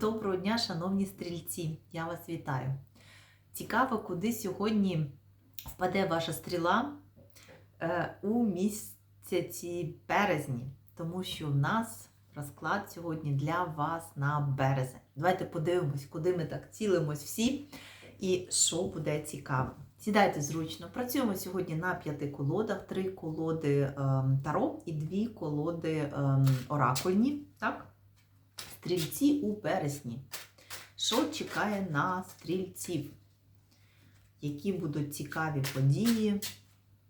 Доброго дня, шановні стрільці! Я вас вітаю. Цікаво, куди сьогодні впаде ваша стріла е, у місяці березні, тому що в нас розклад сьогодні для вас на березень. Давайте подивимось, куди ми так цілимось всі і що буде цікаво. Сідайте зручно. Працюємо сьогодні на п'яти колодах: три колоди ем, таро і дві колоди ем, оракульні. Так? Стрільці у вересні. Що чекає на стрільців? Які будуть цікаві події,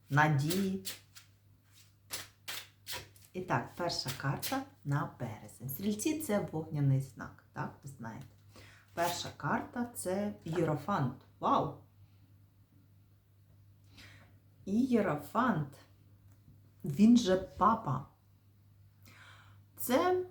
надії? І так, перша карта на березень. Стрільці це вогняний знак, так, ви знаєте. Перша карта це Єрофант. Вау! І Єрофант, він же папа. Це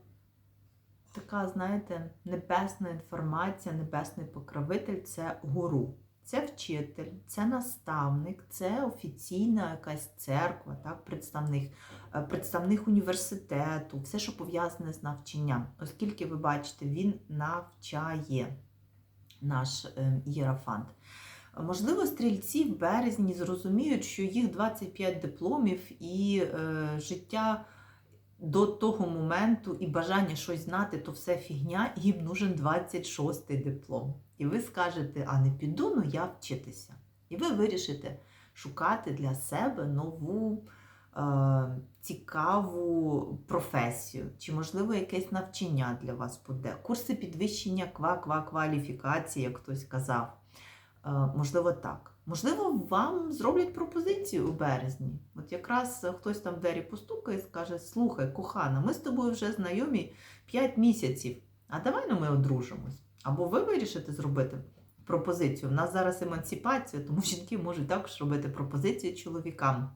така, знаєте, небесна інформація, небесний покровитель це гуру. Це вчитель, це наставник, це офіційна якась церква, так, представник, е, представник університету, все, що пов'язане з навчанням. Оскільки ви бачите, він навчає наш е, єрофант. Можливо, стрільці в березні зрозуміють, що їх 25 дипломів і е, життя до того моменту і бажання щось знати, то все фігня, їм нужен 26-й диплом. І ви скажете, а не піду, ну я вчитися. І ви вирішите шукати для себе нову е, цікаву професію, чи, можливо, якесь навчання для вас буде. Курси підвищення ква-ква-кваліфікації, як хтось казав. Е, можливо, так. Можливо, вам зроблять пропозицію у березні. От якраз хтось там в двері постукає і скаже: Слухай, кохана, ми з тобою вже знайомі 5 місяців, а давай ну, ми одружимось. Або ви вирішите зробити пропозицію. У нас зараз емансипація, тому жінки можуть також робити пропозиції чоловікам.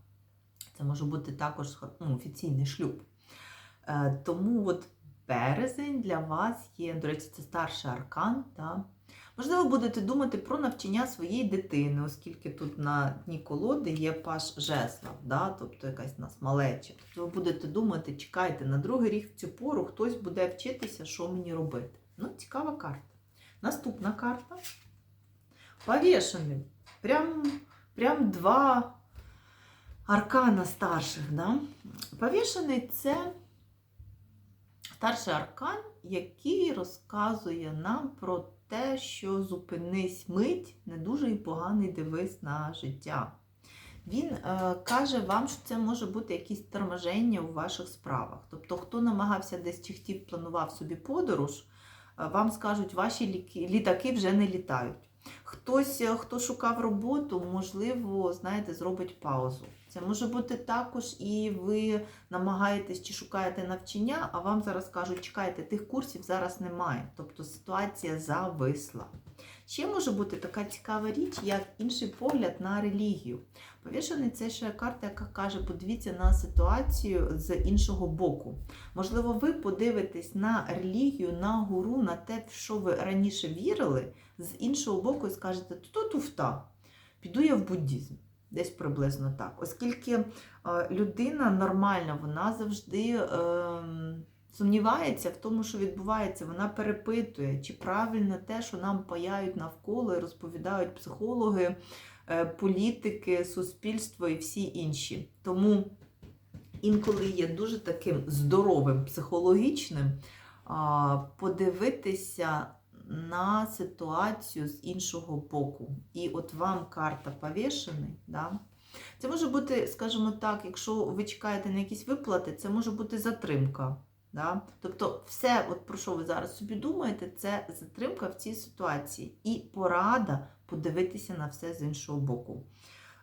Це може бути також ну, офіційний шлюб. Е, тому от березень для вас є, до речі, це старший аркан. Та, Можливо, будете думати про навчання своєї дитини, оскільки тут на дні колоди є паш жезла, да? тобто якась нас малеча. Тобто ви будете думати, чекайте, на другий рік в цю пору хтось буде вчитися, що мені робити. Ну, цікава карта. Наступна карта. Повішений. Прям, прям два аркана старших. Да? Повішений це старший аркан, який розказує нам про те, що зупинись мить, не дуже і поганий дивись на життя. Він е, каже вам, що це може бути якісь торможення у ваших справах. Тобто, хто намагався десь чи хотів, планував собі подорож, е, вам скажуть, ваші літаки вже не літають. Хтось, е, хто шукав роботу, можливо, знаєте, зробить паузу. Це може бути також і ви намагаєтесь чи шукаєте навчання, а вам зараз кажуть, чекайте, тих курсів зараз немає. Тобто ситуація зависла. Ще може бути така цікава річ, як інший погляд на релігію. Повішений це ще карта, яка каже, подивіться на ситуацію з іншого боку. Можливо, ви подивитесь на релігію, на гуру, на те, в що ви раніше вірили, з іншого боку, і скажете, то туфта, піду я в буддізм. Десь приблизно так. Оскільки е, людина нормальна, вона завжди е, сумнівається в тому, що відбувається, вона перепитує, чи правильно те, що нам паяють навколо розповідають психологи, е, політики, суспільство і всі інші. Тому інколи є дуже таким здоровим, психологічним подивитися на ситуацію з іншого боку. І от вам карта повішений. Да? Це може бути, скажімо так, якщо ви чекаєте на якісь виплати, це може бути затримка. Да? Тобто, все, от про що ви зараз собі думаєте, це затримка в цій ситуації. І порада подивитися на все з іншого боку.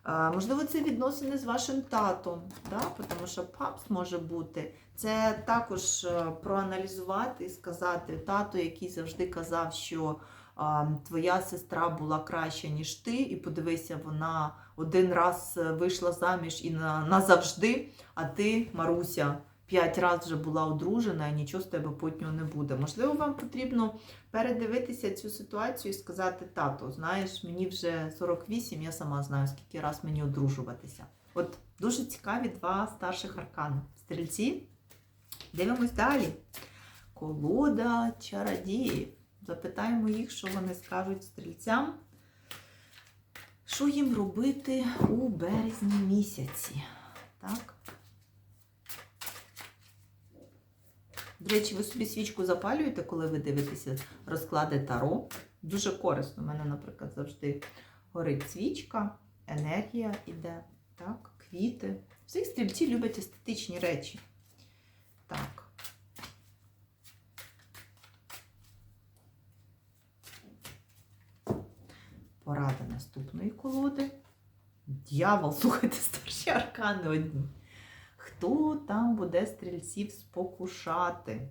Можливо, це відносини з вашим татом, да? тому що папс може бути. Це також е, проаналізувати і сказати тату, який завжди казав, що твоя сестра була краща, ніж ти, і подивися, вона один раз е, вийшла заміж і назавжди, а ти, Маруся, п'ять разів вже була одружена, і нічого з тебе потнього не буде. Можливо, вам потрібно передивитися цю ситуацію і сказати, тато, знаєш, мені вже 48, я сама знаю, скільки раз мені одружуватися. От дуже цікаві два старших аркани. Стрільці. Дивимось далі. Колода чародіїв. Запитаємо їх, що вони скажуть стрільцям. Що їм робити у березні місяці? Так. До речі, ви собі свічку запалюєте, коли ви дивитеся розклади Таро. Дуже корисно. У мене, наприклад, завжди горить свічка, енергія іде, так, квіти. Всі стрільці люблять естетичні речі. Так. Порада наступної колоди. Д'явол, слухайте, старші аркани одні. Хто там буде стрільців спокушати?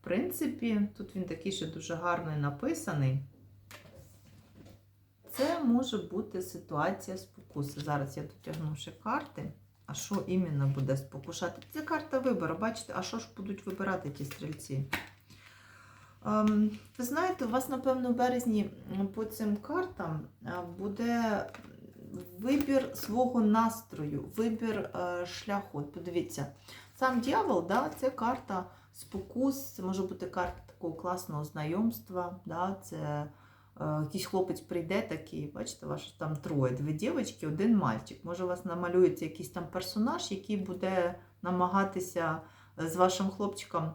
В принципі, тут він такий ще дуже гарний написаний. Це може бути ситуація спокуси. Зараз я дотягну ще карти. А що іменно буде спокушати? Це карта вибору. Бачите, а що ж будуть вибирати ті стрільці? Ем, ви знаєте, у вас, напевно, в березні по цим картам е, буде вибір свого настрою, вибір е, шляху. От подивіться, сам дьявол, да, це карта спокус, це може бути карта такого класного знайомства. Да, це е, якийсь хлопець прийде такий, бачите, ваш там троє, дві дівчатки, один мальчик. Може, у вас намалюється якийсь там персонаж, який буде намагатися з вашим хлопчиком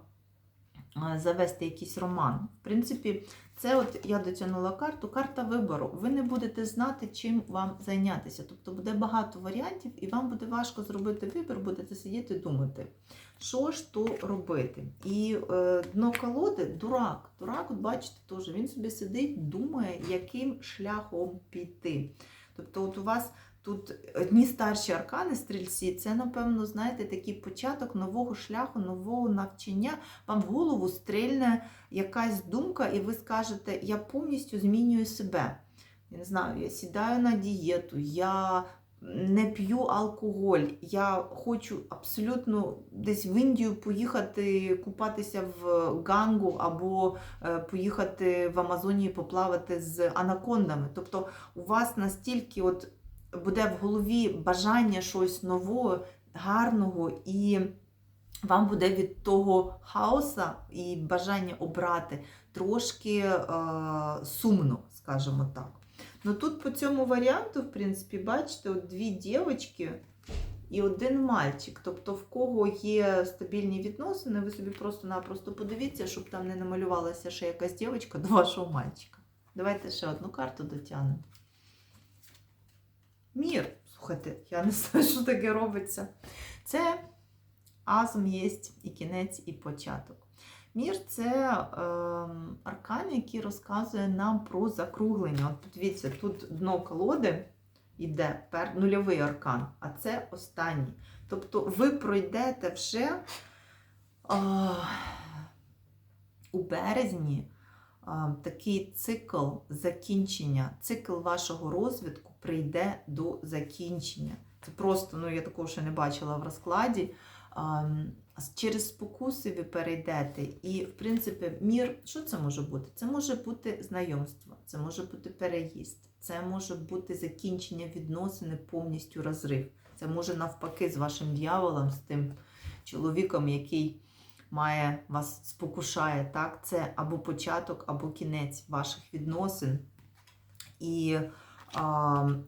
е, завести якийсь роман. В принципі, це от я дотягнула карту, карта вибору. Ви не будете знати, чим вам зайнятися. Тобто буде багато варіантів, і вам буде важко зробити вибір, будете сидіти і думати, що ж то робити. І е, дно колоди дурак. Дурак, от бачите, теж він собі сидить, думає, яким шляхом піти. Тобто, от у вас тут одні старші аркани, стрільці, це, напевно, знаєте, такий початок нового шляху, нового навчання. Вам в голову стрільне якась думка, і ви скажете, я повністю змінюю себе. Я не знаю, я сідаю на дієту, я не п'ю алкоголь, я хочу абсолютно десь в Індію поїхати купатися в Гангу або е, поїхати в Амазонії поплавати з анакондами. Тобто у вас настільки от буде в голові бажання щось нового, гарного і вам буде від того хаоса і бажання обрати трошки е, сумно, скажімо так. Ну тут по цьому варіанту, в принципі, бачите, от дві дівчатки і один мальчик. Тобто, в кого є стабільні відносини, ви собі просто-напросто подивіться, щоб там не намалювалася ще якась дівчинка до вашого мальчика. Давайте ще одну карту дотягнемо. Мір. Слухайте, я не знаю, що таке робиться. Це азм є і кінець, і початок. Мір це е, аркан, який розказує нам про закруглення. От подивіться, тут дно колоди йде пер, нульовий аркан, а це останній. Тобто ви пройдете вже е, у березні е, такий цикл закінчення, цикл вашого розвитку прийде до закінчення. Це просто, ну я такого ще не бачила в розкладі. Через спокуси ви перейдете. І, в принципі, мір, що це може бути? Це може бути знайомство, це може бути переїзд, це може бути закінчення відносини, повністю розрив. Це може навпаки з вашим дьяволом, з тим чоловіком, який має вас спокушає. Так? Це або початок, або кінець ваших відносин. І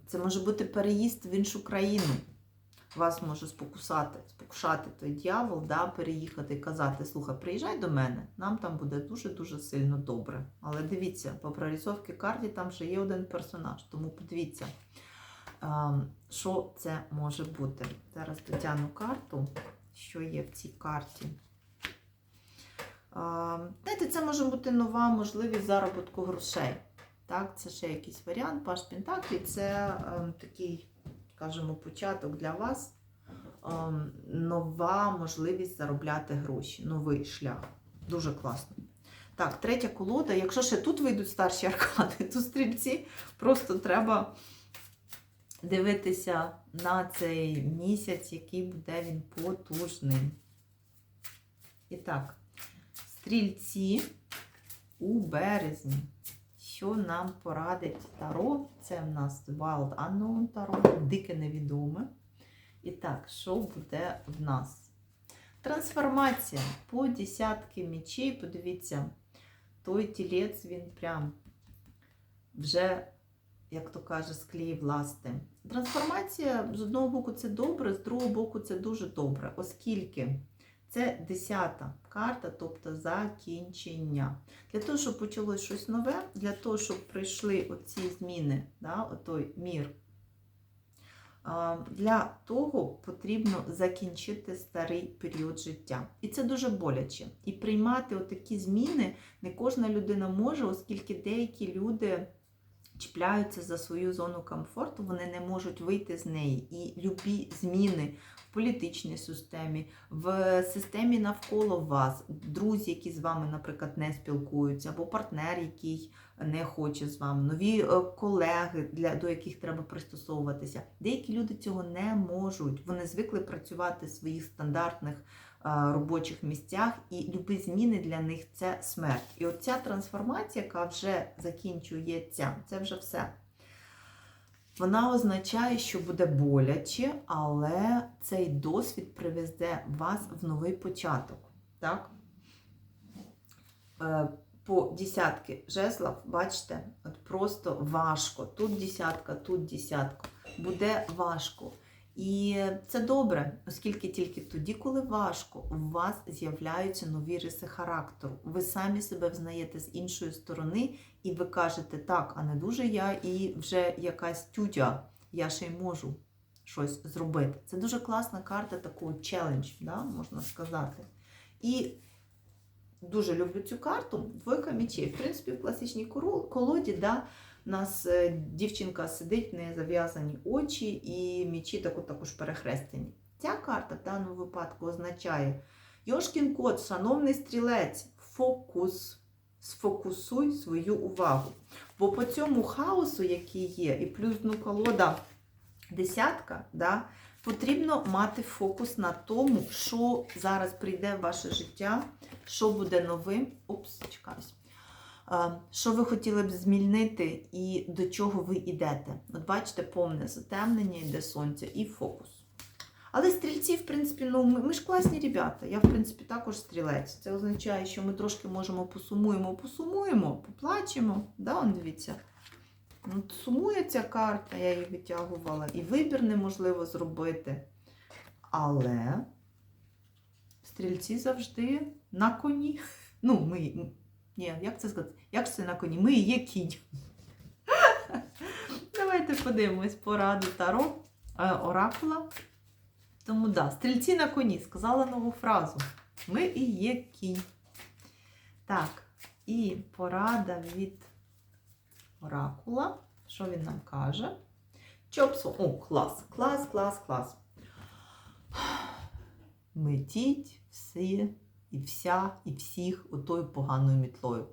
це може бути переїзд в іншу країну вас може спокусати, спокушати той дьявол, да, переїхати і казати, слухай, приїжджай до мене, нам там буде дуже-дуже сильно добре. Але дивіться, по прорисовці карті там ще є один персонаж, тому подивіться, що це може бути. Зараз дотягну карту, що є в цій карті. Знаєте, це може бути нова можливість заробітку грошей. Так, Це ще якийсь варіант, паш Пентаклі це ем, такий скажімо, початок для вас ем, нова можливість заробляти гроші, новий шлях. Дуже класно. Так, третя колода. Якщо ще тут вийдуть старші аркани, то стрільці просто треба дивитися на цей місяць, який буде він потужним. І так, стрільці у березні що нам порадить Таро. Це в нас Wild Unknown Таро, дике невідоме. І так, що буде в нас? Трансформація по десятки мічей. Подивіться, той тілець він прям вже, як то каже, склеїв ласти. Трансформація з одного боку це добре, з другого боку це дуже добре, оскільки це десята карта, тобто закінчення. Для того, щоб почалось щось нове, для того, щоб прийшли оці зміни, да, отой мір. Для того потрібно закінчити старий період життя. І це дуже боляче. І приймати отакі зміни не кожна людина може, оскільки деякі люди чіпляються за свою зону комфорту, вони не можуть вийти з неї. І любі зміни в політичній системі, в системі навколо вас, друзі, які з вами, наприклад, не спілкуються, або партнер, який не хоче з вами, нові е, колеги, для, до яких треба пристосовуватися. Деякі люди цього не можуть. Вони звикли працювати в своїх стандартних робочих місцях, і любі зміни для них це смерть. І оця трансформація, яка вже закінчується, це вже все. Вона означає, що буде боляче, але цей досвід привезе вас в новий початок. Так? Е, По десятки жезлов, бачите, от просто важко. Тут десятка, тут десятка. Буде важко. І це добре, оскільки тільки тоді, коли важко, у вас з'являються нові риси характеру. Ви самі себе взнаєте з іншої сторони, і ви кажете, так, а не дуже я, і вже якась тютя, я ще й можу щось зробити. Це дуже класна карта такого челендж, да, можна сказати. І дуже люблю цю карту. Двойка мечей. В принципі, в класичній колоді, да, у нас е, дівчинка сидить, в неї зав'язані очі, і мечі також перехрестені. Ця карта в даному випадку означає Йошкін кот, шановний стрілець, фокус. Сфокусуй свою увагу. Бо по цьому хаосу, який є, і плюс ну, колода десятка, да, потрібно мати фокус на тому, що зараз прийде в ваше життя, що буде новим. Опс, чекаюсь. Що ви хотіли б змінити і до чого ви йдете? От бачите, повне затемнення, йде сонця і фокус. Але стрільці, в принципі, ну ми ж класні ребята. Я, в принципі, також стрілець. Це означає, що ми трошки можемо посумуємо, посумуємо, поплачемо. Да, он дивіться. Ну, сумує ця карта, я її витягувала, і вибір неможливо зробити. Але стрільці завжди на коні. Ну, ми. Ні, як це сказати? Як це на коні? Ми є кінь. Давайте подивимось пораду Таро е, Оракула. Тому да, стрільці на коні сказала нову фразу. Ми і є кінь. Так, і порада від Оракула. Що він нам каже? Чопсо. О, клас, клас, клас, клас. Метіть всі і вся, і всіх отою поганою мітлою.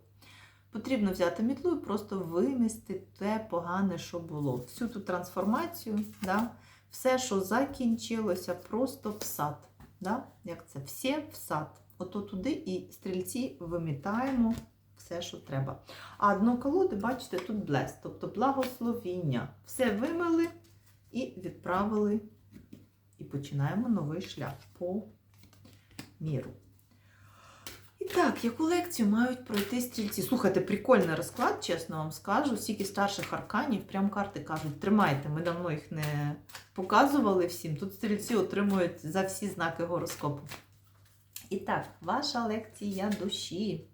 Потрібно взяти мітлу і просто вимести те погане, що було. Всю ту трансформацію, да? все, що закінчилося, просто в сад. Да? Як це? Все в сад. Ото туди і стрільці вимітаємо все, що треба. А дно колоди, бачите, тут блес, тобто благословіння. Все вимили і відправили. І починаємо новий шлях по міру. І так, яку лекцію мають пройти стрільці? Слухайте, прикольний розклад, чесно вам скажу. Стільки старших арканів, прям карти кажуть, тримайте, ми давно їх не показували всім. Тут стрільці отримують за всі знаки гороскопу. І так, ваша лекція душі.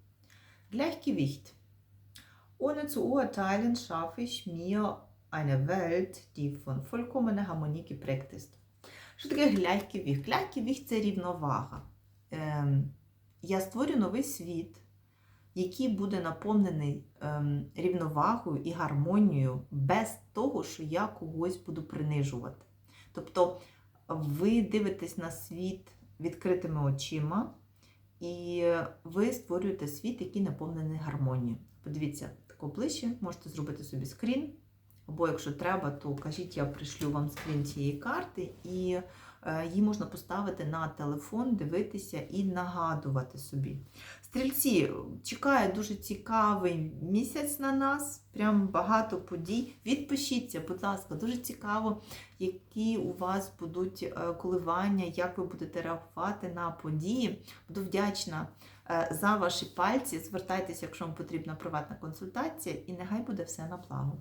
Gleichgewicht. Ohne zu urteilen schaffe ich mir eine Welt, die von vollkommener Harmonie geprägt ist. Що таке Gleichgewicht? Gleichgewicht – це рівновага. Я створю новий світ, який буде наповнений рівновагою і гармонією без того, що я когось буду принижувати. Тобто ви дивитесь на світ відкритими очима, і ви створюєте світ, який наповнений гармонією. Подивіться, тако ближче, можете зробити собі скрін. Або якщо треба, то кажіть, я пришлю вам скрін цієї карти, і е, її можна поставити на телефон, дивитися і нагадувати собі. Стрільці, чекає дуже цікавий місяць на нас, прям багато подій. Відпишіться, будь ласка, дуже цікаво, які у вас будуть е, коливання, як ви будете реагувати на події. Буду вдячна е, за ваші пальці. Звертайтеся, якщо вам потрібна приватна консультація, і нехай буде все на благо.